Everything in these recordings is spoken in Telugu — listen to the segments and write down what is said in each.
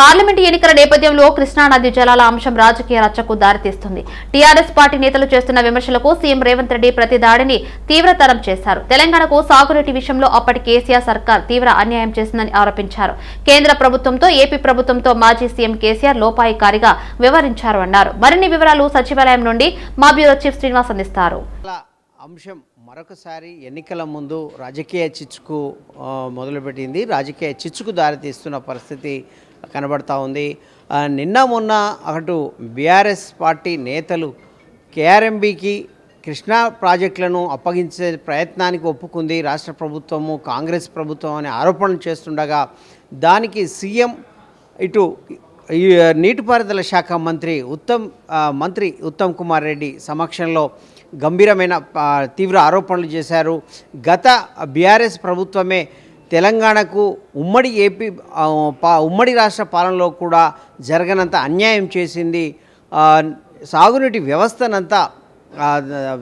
పార్లమెంటు ఎన్నికల నేపథ్యంలో కృష్ణానది జలాల అంశం రాజకీయ రచ్చకు దారితీస్తుంది. టీఆర్ఎస్ పార్టీ నేతలు చేస్తున్న విమర్శలకు సీఎం రేవంత్ రెడ్డి ప్రతి దాడిని తీవ్రతరం చేశారు. తెలంగాణకు సాగునీటి విషయంలో అప్పటి కేసీఆర్ సర్కార్ తీవ్ర అన్యాయం చేసిందని ఆరోపించారు. కేంద్ర ప్రభుత్వంతో ఏపీ ప్రభుత్వంతో మాజీ సీఎం కేసీఆర్ లోపాయికారిగా వివరించారు అన్నారు. మరిన్ని వివరాలు సచివాలయం నుండి మా బ్యూరో చీఫ్ శ్రీనివాస్ అందిస్తారు. అంశం మరొకసారి ఎన్నికల ముందు రాజకీయ చిచ్చుకు మొదలుపెట్టింది. రాజకీయ చిచ్చుకు దారితీస్తున్న పరిస్థితి కనబడతా ఉంది. నిన్న మొన్న అటు బీఆర్ఎస్ పార్టీ నేతలు కేఆర్ఎంబికి కృష్ణా ప్రాజెక్టులను అప్పగించే ప్రయత్నానికి ఒప్పుకుంది. రాష్ట్ర ప్రభుత్వము కాంగ్రెస్ ప్రభుత్వం అనే ఆరోపణలు చేస్తుండగా దానికి సీఎం ఇటు ఈ నీటిపారుదల శాఖ మంత్రి ఉత్తమ్ మంత్రి ఉత్తమ్ కుమార్ రెడ్డి సమక్షంలో గంభీరమైన తీవ్ర ఆరోపణలు చేశారు. గత బీఆర్ఎస్ ప్రభుత్వమే తెలంగాణకు ఉమ్మడి ఏపీ పా- ఉమ్మడి రాష్ట్ర పాలనలో కూడా జరగనంత అన్యాయం చేసింది. సాగునీటి వ్యవస్థనంతా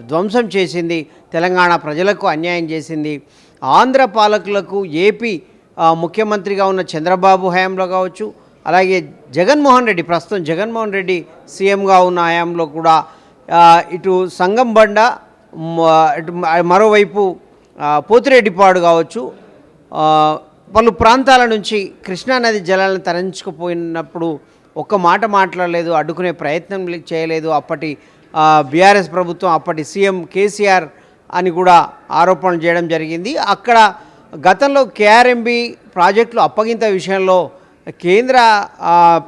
ధ్వంసం చేసింది. తెలంగాణ ప్రజలకు అన్యాయం చేసింది. ఆంధ్ర పాలకులకు ఏపీ ముఖ్యమంత్రిగా ఉన్న చంద్రబాబు హయాంలో కావచ్చు అలాగే జగన్మోహన్ రెడ్డి ప్రస్తుతం జగన్మోహన్ రెడ్డి సీఎంగా ఉన్న హయాంలో కూడా ఇటు సంగం బండ ఇటు మరోవైపు పోతిరెడ్డిపాడు కావచ్చు. పలు ప్రాంతాల నుంచి కృష్ణానది జలాలను తరించుకుపోయినప్పుడు ఒక్క మాట మాట్లాడలేదు అడ్డుకునే ప్రయత్నం చేయలేదు. అప్పటి బీఆర్ఎస్ ప్రభుత్వం అప్పటి సీఎం కేసీఆర్ అని కూడా ఆరోపణలు చేయడం జరిగింది. అక్కడ గతంలో కేఆర్ఎంబి ప్రాజెక్టులు అప్పగింత విషయంలో కేంద్ర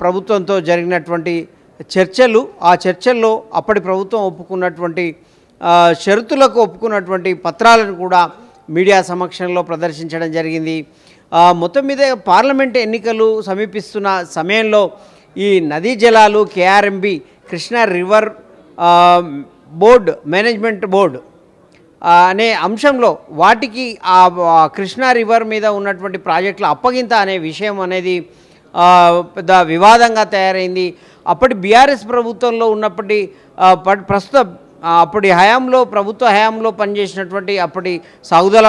ప్రభుత్వంతో జరిగినటువంటి చర్చలు ఆ చర్చల్లో అప్పటి ప్రభుత్వం ఒప్పుకున్నటువంటి షరతులకు ఒప్పుకున్నటువంటి పత్రాలను కూడా మీడియా సమక్షంలో ప్రదర్శించడం జరిగింది. మొత్తం మీద పార్లమెంట్ ఎన్నికలు సమీపిస్తున్న సమయంలో ఈ నదీ జలాలు KRMB Krishna river board board management board అనే అంశంలో వాటికి ఆ కృష్ణా రివర్ మీద ఉన్నటువంటి ప్రాజెక్టుల అప్పగింత అనే విషయం అనేది పెద్ద వివాదంగా తయారైంది. అప్పటి బీఆర్ఎస్ ప్రభుత్వంలో ఉన్నప్పటి ప్రస్తుత అప్పటి హయాంలో ప్రభుత్వ హయాంలో పనిచేసినటువంటి అప్పటి సాగుదల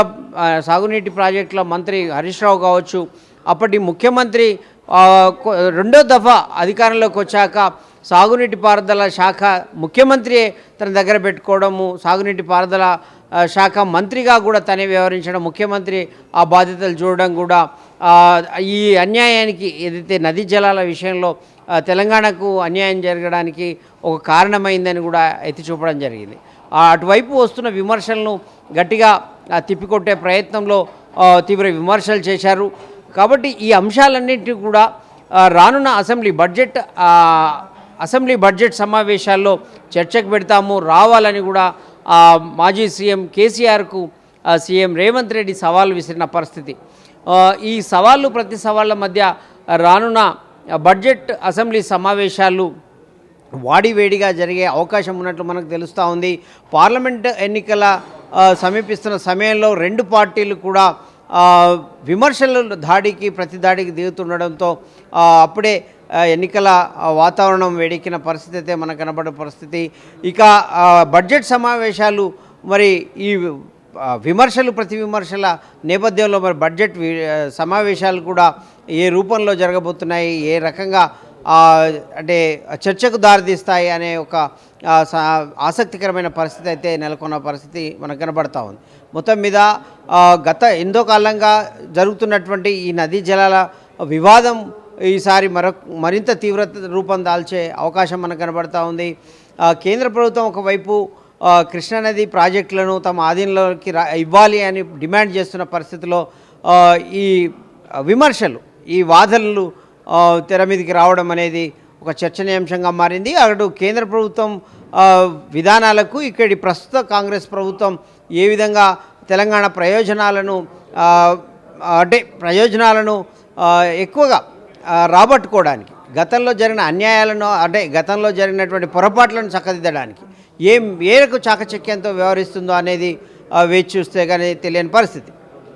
సాగునీటి ప్రాజెక్టుల మంత్రి హరీష్ రావు కావచ్చు అప్పటి ముఖ్యమంత్రి రెండో దఫా అధికారంలోకి వచ్చాక సాగునీటి పారుదల శాఖ ముఖ్యమంత్రి తన దగ్గర పెట్టుకోవడము సాగునీటి పారుదల శాఖ మంత్రిగా కూడా తనే వ్యవహరించడం ముఖ్యమంత్రి ఆ బాధ్యతలు చూడడం కూడా ఈ అన్యాయానికి ఏదైతే నదీ జలాల విషయంలో తెలంగాణకు అన్యాయం జరగడానికి ఒక కారణమైందని కూడా ఎత్తి చూపడం జరిగింది. అటువైపు వస్తున్న విమర్శలను గట్టిగా తిప్పికొట్టే ప్రయత్నంలో తీవ్ర విమర్శలు చేశారు. కాబట్టి ఈ అంశాలన్నింటినీ కూడా రానున్న అసెంబ్లీ బడ్జెట్ అసెంబ్లీ బడ్జెట్ సమావేశాల్లో చర్చకు పెడతాము రావాలని కూడా మాజీ సీఎం కేసీఆర్కు సీఎం రేవంత్ రెడ్డి సవాల్ విసిరిన పరిస్థితి. ఈ సవాళ్ళు ప్రతి సవాళ్ళ మధ్య రానున్న బడ్జెట్ అసెంబ్లీ సమావేశాలు వాడివేడిగా జరిగే అవకాశం ఉన్నట్లు మనకు తెలుస్తూ ఉంది. పార్లమెంట్ ఎన్నికల సమీపిస్తున్న సమయంలో రెండు పార్టీలు కూడా విమర్శల దాడికి ప్రతి దాడికి దిగుతుండడంతో అప్పుడే ఎన్నికల వాతావరణం వేడెక్కిన పరిస్థితి అయితే మనకు కనబడే పరిస్థితి. ఇక బడ్జెట్ సమావేశాలు మరి ఈ విమర్శలు ప్రతి విమర్శల నేపథ్యంలో మరి బడ్జెట్ సమావేశాలు కూడా ఏ రూపంలో జరగబోతున్నాయి ఏ రకంగా అంటే చర్చకు దారితీస్తాయి అనే ఒక సా- ఆసక్తికరమైన పరిస్థితి అయితే నెలకొన్న పరిస్థితి మనకు కనబడతా ఉంది. మొత్తం మీద గత ఎంతో కాలంగా జరుగుతున్నటువంటి ఈ నదీ జలాల వివాదం ఈసారి మరొక మరింత తీవ్రత రూపం దాల్చే అవకాశం మనకు కనబడతా ఉంది. కేంద్ర ప్రభుత్వం ఒకవైపు కృష్ణానది ప్రాజెక్టులను తమ ఆధీనంలోకి రా ఇవ్వాలి అని డిమాండ్ చేస్తున్న పరిస్థితిలో ఈ విమర్శలు ఈ వాదనలు తెర మీదకి రావడం అనేది ఒక చర్చనీయాంశంగా మారింది. అటు కేంద్ర ప్రభుత్వం విధానాలకు ఇక్కడి ప్రస్తుత కాంగ్రెస్ ప్రభుత్వం ఏ విధంగా తెలంగాణ ప్రయోజనాలను అంటే ప్రయోజనాలను ఎక్కువగా రాబట్టుకోవడానికి గతంలో జరిగిన అన్యాయాలను అంటే గతంలో జరిగినటువంటి పొరపాట్లను చక్కదిద్దడానికి ఏం ఏరకు చాకచక్యంతో వ్యవహరిస్తుందో అనేది వేచి చూస్తే కానీ తెలియని పరిస్థితి.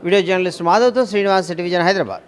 వీడియో జర్నలిస్ట్ మాధవ్తో శ్రీనివాస్ టెలివిజన్ హైదరాబాద్.